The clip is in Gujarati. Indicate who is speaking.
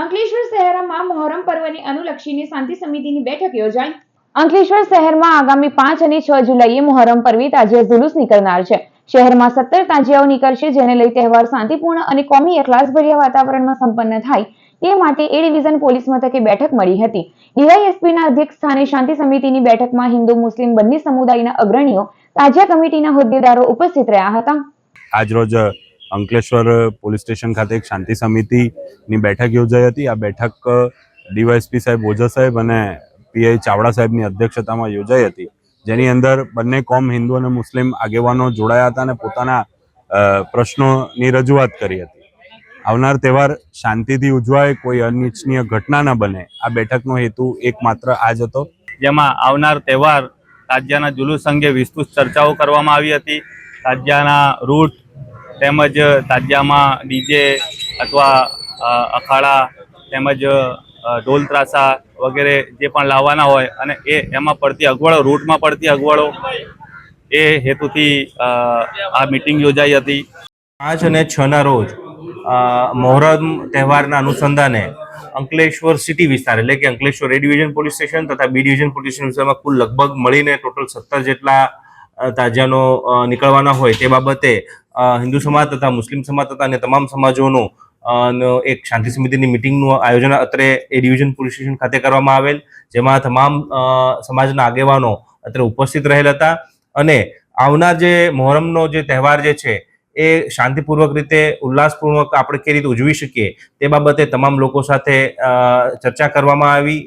Speaker 1: અંકલેશ્વર શહેરમાં મહોરમ પર્વને અનુલક્ષીને શાંતિ સમિતિની બેઠક યોજાઈ. અંકલેશ્વર શહેરમાં આગામી પાંચ અને છ જુલાઈએ મહોરમ પર્વે તાજિયા જુલુસ નીકળનાર છે. શહેરમાં સત્તર તાજિયાઓ નીકળશે જેને લઈ તહેવાર શાંતિપૂર્ણ અને કોમી એકલાસભર્યા વાતાવરણમાં સંપન્ન થાય. તે માટે એ ડિવિઝન પોલીસ મથકે બેઠક મળી હતી. ડીવાયએસપીના અધ્યક્ષ સ્થાને શાંતિ સમિતિની બેઠકમાં હિન્દુ મુસ્લિમ બંને સમુદાયના અગ્રણીઓ તાજિયા કમિટીના હોદ્દેદારો ઉપસ્થિત રહ્યા હતા.
Speaker 2: આજરોજ અંકલેશ્વર પોલીસ સ્ટેશન ખાતે એક શાંતિ સમિતિની બેઠક યોજાઈ હતી. આ બેઠક ડીવાયએસપી સાહેબ ઓઝા સાહેબ અને પીઆઈ ચાવડા સાહેબની અધ્યક્ષતામાં યોજાઈ હતી. જેની અંદર બંને કોમ હિન્દુ અને મુસ્લિમ આગેવાનો જોડાયા હતા અને પોતાના પ્રશ્નોની રજૂઆત કરી હતી. આવનાર તહેવાર શાંતિથી ઉજવાય, કોઈ અનિચ્છનીય ઘટના ન બને. આ બેઠકનો હેતુ એકમાત્ર આ જ હતો.
Speaker 3: જેમાં આવનાર તહેવાર તાજિયાના જુલુસ અંગે વિસ્તૃત ચર્ચાઓ કરવામાં આવી હતી. તાજિયાના રૂટ તેમજ તાજિયામાં ડીજે અથવા અખાડા તેમજ ઢોલ ત્રાસા વગેરે જે પણ લાવવાના હોય અને એ એમાં પડતી અગવડો, રૂટમાં પડતી અગવડો એ હેતુથી આ મિટિંગ યોજાઈ હતી.
Speaker 4: પાંચ અને છના રોજ મોહરમ તહેવારના અનુસંધાને અંકલેશ્વર સિટી વિસ્તાર એટલે કે Ankleshwar A division police station તથા બી ડિવિઝન પોલીસ સ્ટેશન વિસ્તારમાં કુલ લગભગ મળીને ટોટલ સત્તર જેટલા તાજિયાનો નીકળવાના હોય તે બાબતે હિન્દુ સમાજ તથા મુસ્લિમ સમાજ તથા અને તમામ સમાજોનું એક શાંતિ સમિતિની મિટિંગનું આયોજન અત્રે એ ડિવિઝન પોલીસ સ્ટેશન ખાતે કરવામાં આવેલ, જેમાં તમામ સમાજના આગેવાનો અત્રે ઉપસ્થિત રહેલ હતા. અને આવનાર જે મોહરમનો જે તહેવાર જે છે, એ શાંતિપૂર્વક રીતે, ઉલ્લાસપૂર્વક આપણે કઈ રીતે ઉજવી શકીએ તે બાબતે તમામ લોકો સાથે ચર્ચા કરવામાં આવી.